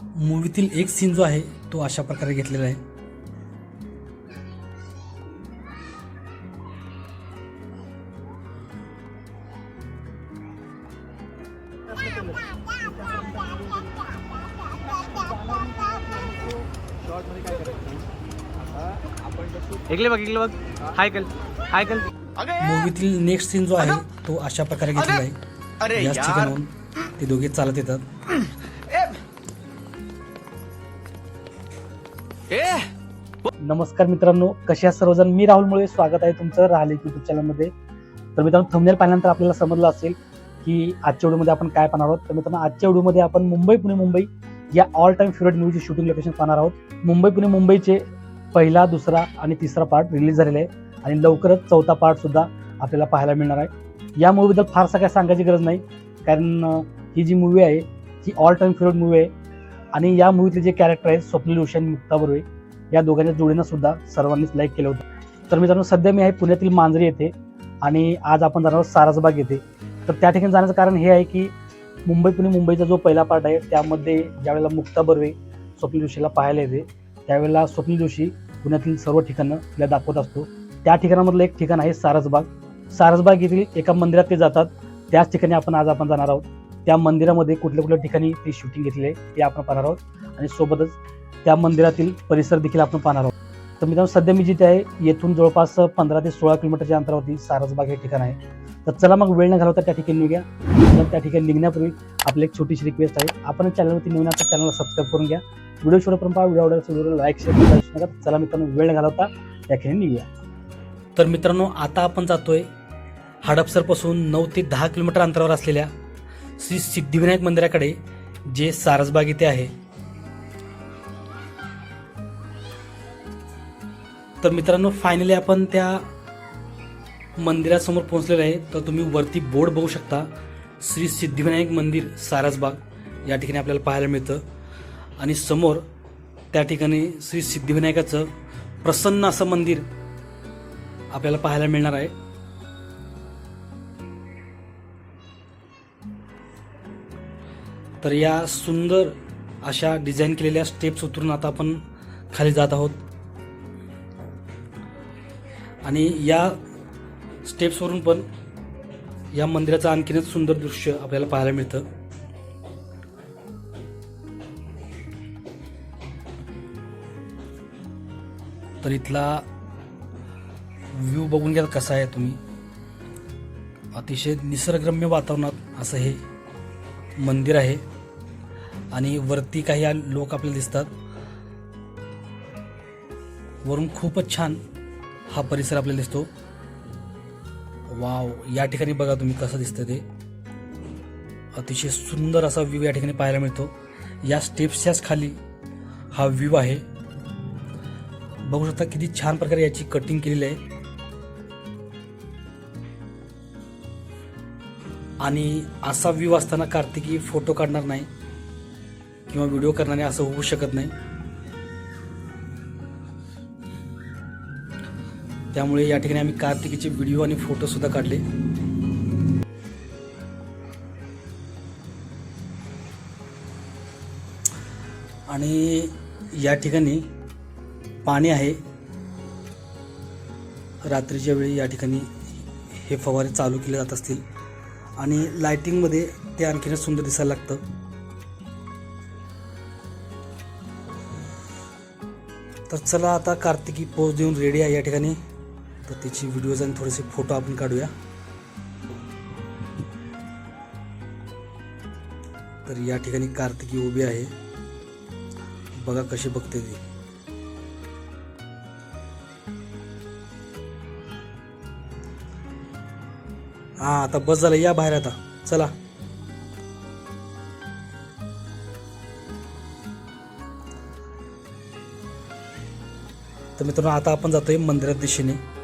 मूवीतील एक सीन जो आहे तो अशा प्रकारे घेतलेला आहे. ऐकले बघ ऐकले बघ. हाय कल. हाय कल. मूवीतील नेक्स्ट सीन जो आहे तो अशा प्रकारे घेतलेला आहे. अरे याच यार. ठिकाणाहून ते दोघे चालत येतात. नमस्कार मित्रांनो कशा आहात सर्वजण? मी राहुल मुळे स्वागत आहे तुमचं राहिले युट्यूब चॅनलमध्ये तर मित्रांनो थंबनेल पाहिल्यानंतर आपल्याला समजलं असेल की आजच्या व्हिडिओमध्ये आपण काय पाहणार आहोत. तर मित्रांनो आजच्या व्हिडिओमध्ये आपण मुंबई पुणे मुंबई या ऑल टाइम फेवरेट मूवीचे शूटिंग लोकेशन पाहणार आहोत. मुंबई पुणे मुंबईचे पहिला दुसरा आणि तिसरा पार्ट रिलीज झालेला आहे. आणि लवकरच चौथा पार्ट सुद्धा आपल्याला पाहायला मिळणार आहे. या मूवीबद्दल फारसा काय सांगायची गरज नाही. कारण ही जी मूवी आहे ही ऑल टाइम फेवरेट मूवी आहे. आणि या मूवीतले जे कॅरेक्टर आहेत स्वप्नील जोशी मुक्ता बर्वे या दोघांच्या जोडीनं सुद्धा सर्वांनीच लाईक केलं होतं. तर मित्रांनो सध्या मी आहे पुण्यातील मांजरी येथे आणि आज आपण जाणार आहोत सारसबाग येथे. तर त्या ठिकाणी जाण्याचं कारण हे आहे की मुंबई पुणे मुंबईचा जो पहिला पार्ट आहे त्यामध्ये ज्यावेळेला मुक्ता बर्वे स्वप्न जोशीला पाहायला येते त्यावेळेला स्वप्नी जोशी पुण्यातील सर्व ठिकाणं तिला दाखवत असतो. त्या ठिकाणामधलं एक ठिकाण आहे सारसबाग सारसबाग येथील एका मंदिरात ते जातात. त्याच ठिकाणी आपण आज आपण जाणार आहोत. त्या मंदिरामध्ये कुठल्या कुठल्या ठिकाणी ते शूटिंग घेतली आहे ते आपण पाहणार आहोत. आणि सोबतच त्या मंदिरातील परिसर देखील आपण पाहणार आहोत. तर मित्रांनो सध्या मी जिथे आहे येथून जवळपास पंधरा ते सोळा किलोमीटरच्या अंतरावरती सारसबाग हे ठिकाण आहे. तर चला मग वेळ न घालवता त्या ठिकाणी निघूया. तर त्या ठिकाणी निघण्यापूर्वी आपली एक छोटीशी रिक्वेस्ट आहे. आपण चॅनलवरती नवीन आता चॅनलला सबस्क्राईब करून घ्या. व्हिडिओ शेवटपर्यंत पहा व्हिडिओ आवडल्यास लाईक शेअर नका. चला मित्रांनो वेळ न घालवता त्या ठिकाणी निघूया. तर मित्रांनो आता आपण जातोय हडपसरपासून नऊ ते दहा किलोमीटर अंतरावर असलेल्या श्री सिद्धिविनायक मंदिराकडे जे सारसबाग इथे आहे. तर मित्रांनो फायनली आपण त्या मंदिरासमोर पोहोचलेलो आहे. तर तुम्ही वरती बोर्ड बघू शकता. श्री सिद्धिविनायक मंदिर सारसबाग या ठिकाणी आपल्याला पाहायला मिळतं. आणि समोर त्या ठिकाणी श्री सिद्धिविनायकाचं प्रसन्न असं मंदिर आपल्याला पाहायला मिळणार आहे. तर या सुंदर अशा डिझाईन केलेल्या स्टेप्स उतरून आता आपण खाली जात आहोत. आणि या स्टेप्सवरून पण या मंदिराचं आणखीनच सुंदर दृश्य आपल्याला पाहायला मिळतं. तर इथला व्ह्यू बघून घ्या कसा आहे तुम्ही. अतिशय निसर्गरम्य वातावरणात असं हे मंदिर आहे. आणि वरती काही लोक आपल्याला दिसतात. वरून खूपच छान हा परिसर आपल्याला दिसतो. वाव या ठिकाणी बघा तुम्ही कसं दिसतं ते. अतिशय सुंदर असा व्ह्यू या ठिकाणी पाहायला मिळतो. या स्टेप्सच्याच खाली हा व्ह्यू आहे. बघू शकता किती छान प्रकारे याची कटिंग केलेली आहे. आणि असा व्ह्यू असताना कार्तिकी फोटो काढणार नाही किंवा व्हिडिओ करणार नाही असं होऊ शकत नाही. त्यामुळे या ठिकाणी आम्ही कार्तिकीचे व्हिडिओ आणि फोटो सुद्धा काढले. आणि या ठिकाणी पाणी आहे. रात्रीच्या वेळी या ठिकाणी हे फवारे चालू केले जात असतील. आणि लाइटिंगमध्ये ते आणखीनच सुंदर दिसायला लागतं. तर चला आता कार्तिकी पोज देऊन रेडी आहे या ठिकाणी. तर त्याची व्हिडिओज आणि थोडेसे फोटो आपण काढूया. तर या ठिकाणी कार्तिकी उभी आहे. बघा कशी बघते ती. हा आता बस झालं या बाहेर आता. चला. तर मित्रांनो आता आपण जातोय मंदिराच्या दिशेने.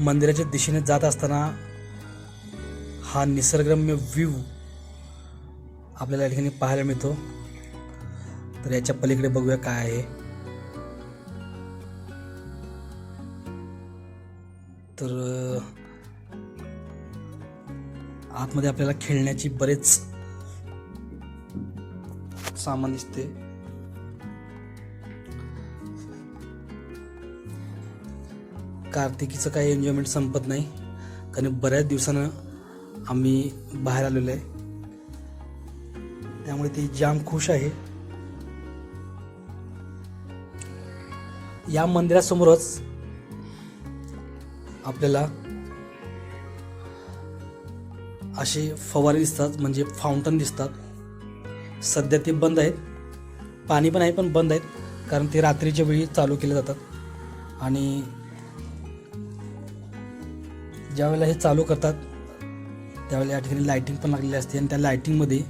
मंदिराच्या दिशेने जात असताना हा निसर्गरम्य व्ह्यू आपल्याला या ठिकाणी पाहायला मिळतो. तर याच्या पलीकडे बघूया काय आहे. तर आतमध्ये आपल्याला खेळण्याची बरेच सामान दिसते. कार्तिकीचं काही एन्जॉयमेंट संपत नाही. कारण बऱ्याच दिवसानं आम्ही बाहेर आलेलो आहे. त्यामुळे ती जाम खुश आहे. या मंदिरासमोरच आपल्याला असे फवारे दिसतात म्हणजे फाउंटन दिसतात. सध्या ते बंद आहेत. पाणी पण आहे पण बंद आहेत. कारण ते रात्रीच्या वेळी चालू केले जातात. आणि ज्यावेळेला हे चालू करतात त्यावेळेला या ठिकाणी लाइटिंग पण लागलेली असते आणि त्या लायटिंगमध्ये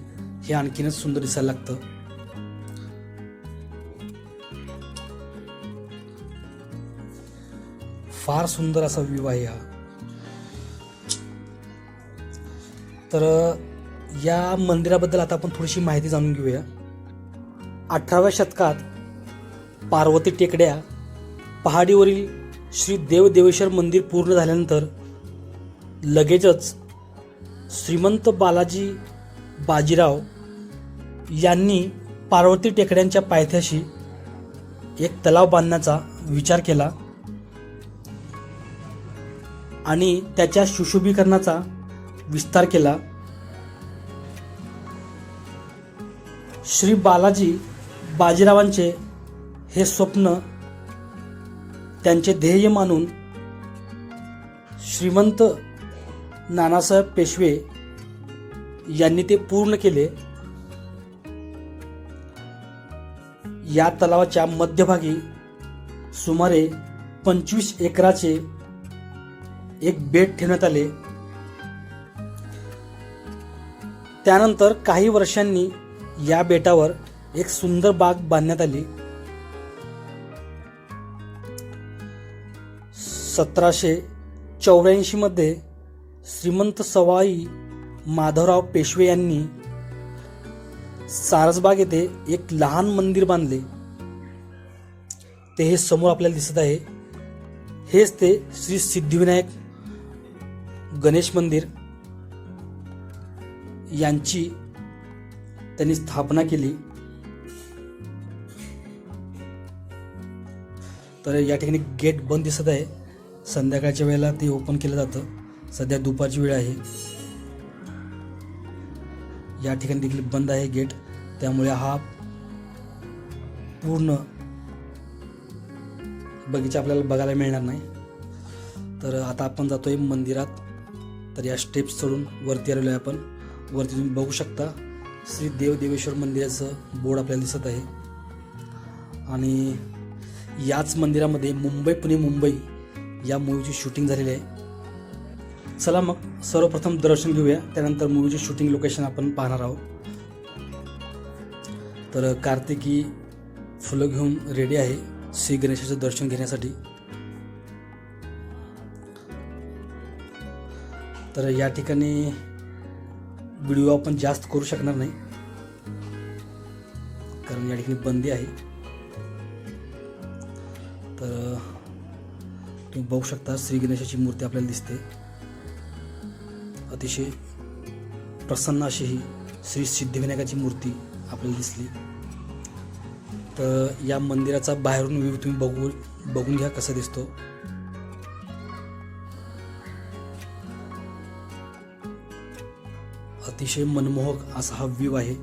हे आणखीनच सुंदर दिसायला लागतं. फार सुंदर असा व्ह्यू आहे हा. तर या मंदिराबद्दल आता आपण थोडीशी माहिती जाणून घेऊया. अठराव्या शतकात पार्वती टेकड्या पहाडीवरील श्री देवदेवेश्वर मंदिर पूर्ण झाल्यानंतर लगेचच श्रीमंत बालाजी बाजीराव यांनी पार्वती टेकड्यांच्या पायथ्याशी एक तलाव बांधण्याचा विचार केला आणि त्याच्या सुशोभीकरणाचा विस्तार केला. श्री बालाजी बाजीरावांचे हे स्वप्न त्यांचे ध्येय मानून श्रीमंत नानासाहेब पेशवे यांनी ते पूर्ण केले. या तलावाच्या मध्यभागी सुमारे पंचवीस एकराचे एक बेट ठेवण्यात आले. त्यानंतर काही वर्षांनी या बेटावर एक सुंदर बाग बांधण्यात आली. सतराशे चौऱ्याऐंशी मध्ये श्रीमंत सवाई माधवराव पेशवे यांनी सारसबाग येथे एक लहान मंदिर बांधले. ते हे समोर आपल्याला दिसत आहे. हेच ते श्री सिद्धिविनायक गणेश मंदिर यांची त्यांनी स्थापना केली. तर या ठिकाणी गेट बंद दिसत आहे. संध्याकाळच्या वेळेला ते ओपन केलं जातं. सध्या दुपारची वेळ आहे. या ठिकाणी देखील बंद आहे गेट. त्यामुळे हा पूर्ण बगीचा आपल्याला बघायला मिळणार नाही. तर आता आपण जातोय मंदिरात. तर या स्टेप्स चढून वरती आलेलो आहे आपण. वरती तुम्ही बघू शकता श्री देव देवेश्वर मंदिराचं बोर्ड आपल्याला दिसत आहे. आणि याच मंदिरामध्ये मुंबई पुणे मुंबई या मूवीची शूटिंग झालेली आहे. चला मग सर्वप्रथम दर्शन घेऊया. त्यानंतर मूवीचे शूटिंग लोकेशन आपण पाहणार आहोत. तर कार्तिकी फुलं घेऊन रेडी आहे श्री गणेशाचं दर्शन घेण्यासाठी. तर या ठिकाणी व्हिडिओ आपण जास्त करू शकणार नाही. कारण या ठिकाणी बंदी आहे. तर तुम्ही बघू शकता श्री गणेशाची मूर्ती आपल्याला दिसते. अतिशय प्रसन्न अशी ही श्री सिद्धिविनायकाची मूर्ती आपल्याला दिसली. तर या मंदिराचा बाहेरून व्ह्यू तुम्ही बघू बघून घ्या कसा दिसतो. अतिशय मनमोहक असा हा व्ह्यू आहे.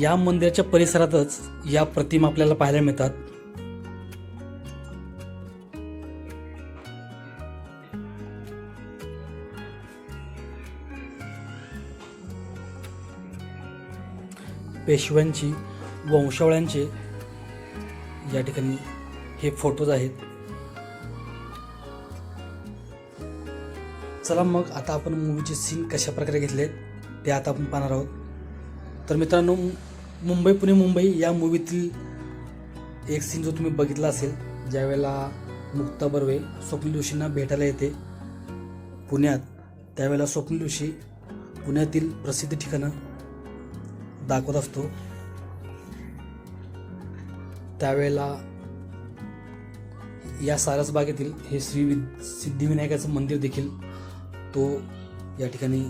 या मंदिराच्या परिसरातच या प्रतिमा आपल्याला पाहायला मिळतात. पेशव्यांची वंशावळ्यांचे या ठिकाणी हे फोटोज आहेत. चला मग आता आपण मूवीचे सीन कशा प्रकारे घेतले ते आता आपण पाहणार आहोत. तर मित्रांनो मु- मुंबई पुणे मुंबई या मूवीतील एक सीन जो तुम्ही बघितला असेल ज्यावेळेला मुक्ता बर्वे स्वप्नील जोशींना भेटायला येते पुण्यात त्यावेळेला स्वप्नील जोशी पुण्यातील प्रसिद्ध ठिकाणं दाखवत असतो. त्यावेळेला या सारसबागेतील हे श्री वि- सिद्धिविनायकाचं मंदिर देखील तो या ठिकाणी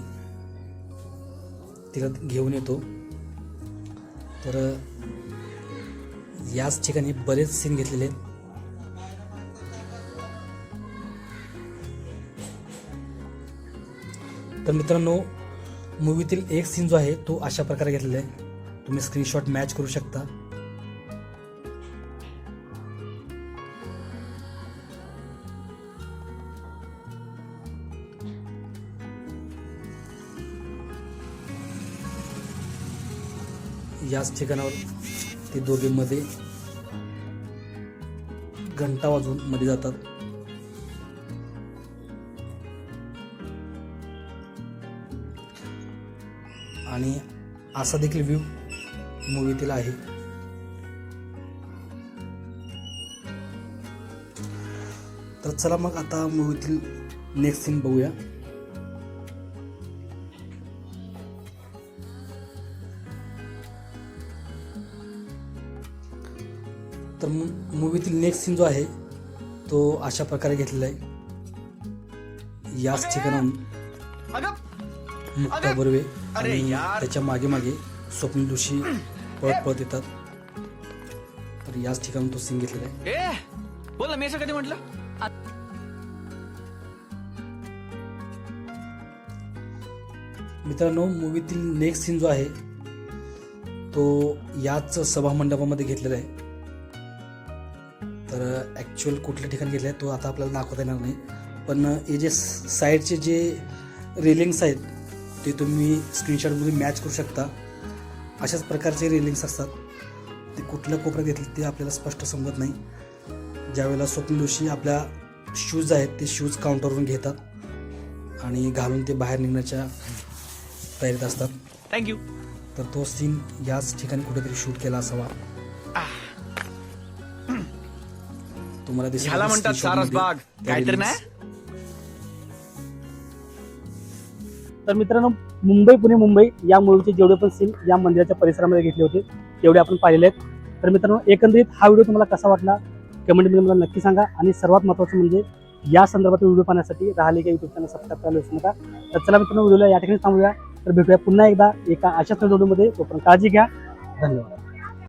तिला घेऊन येतो. तर याच ठिकाणी बरेच सीन घेतलेले आहेत. तर मित्रांनो मूवीतील एक सीन जो आहे तो अशा प्रकारे घेतलेला आहे. तुम्ही स्क्रीनशॉट मॅच करू शकता. याच ठिकाणावर ते दोघे मध्ये घंटा वाजून मध्ये जातात. आणि असा देखील व्ह्यू मूवीतील आहे. तर चला मग आता मूवीतील नेक्स्ट सीन बघूया. तर मूवीतील नेक्स्ट सीन जो आहे तो अशा प्रकारे घेतलेला आहे. याच ठिकाणाहून मुक्ता बर्वे. आणि त्याच्यामागे मागे स्वप्नील जोशी पळत पळत येतात. तर याच ठिकाणून तो सीन घेतलेला आहे. ए बोल ना मी असं कधी म्हटलं? मित्रांनो मूवीतील नेक्स्ट सीन जो आहे तो याच सभामंडपामध्ये घेतलेला आहे. तर ॲक्च्युअल कुठल्या ठिकाणी घेतलं आहे तो आता आपल्याला दाखवता येणार नाही. पण हे जे साईडचे जे रेलिंग्स आहेत ते तुम्ही स्क्रीनशॉटमध्ये मॅच करू शकता. अशाच प्रकारचे रेलिंग्स असतात. ते कुठल्या कोपऱ्यात घेतले ते आपल्याला स्पष्ट समजत नाही. ज्यावेळेला स्वप्न जोशी आपल्या शूज आहेत ते शूज काउंटरवरून घेतात आणि घालून ते बाहेर निघण्याच्या तयारीत असतात. थँक्यू तर तो सीन याच ठिकाणी कुठेतरी शूट केला असावा. तुम्हाला दिसेल म्हणतात सारस बाग. काहीतरी. नाही? तर मित्रांनो मुंबई पुणे मुंबई या मूवीचे जेवढे पण सीन या मंदिराच्या परिसरामध्ये घेतले होते तेवढे आपण पाहिलेले आहेत. तर मित्रांनो एकंदरीत हा व्हिडिओ तुम्हाला कसा वाटला? कमेंटमध्ये मला नक्की सांगा. आणि सर्वात महत्त्वाचं म्हणजे या संदर्भातील व्हिडिओ पाहण्यासाठी राहिले का युट्यूब चॅनल सबस्क्राईब करायला विसरू नका. तर चला मित्रांनो व्हिडिओला या ठिकाणी थांबूया. तर भेटूया पुन्हा एकदा एका अशाच व्हिडिओमध्ये तोपर्यंत काळजी घ्या. धन्यवाद.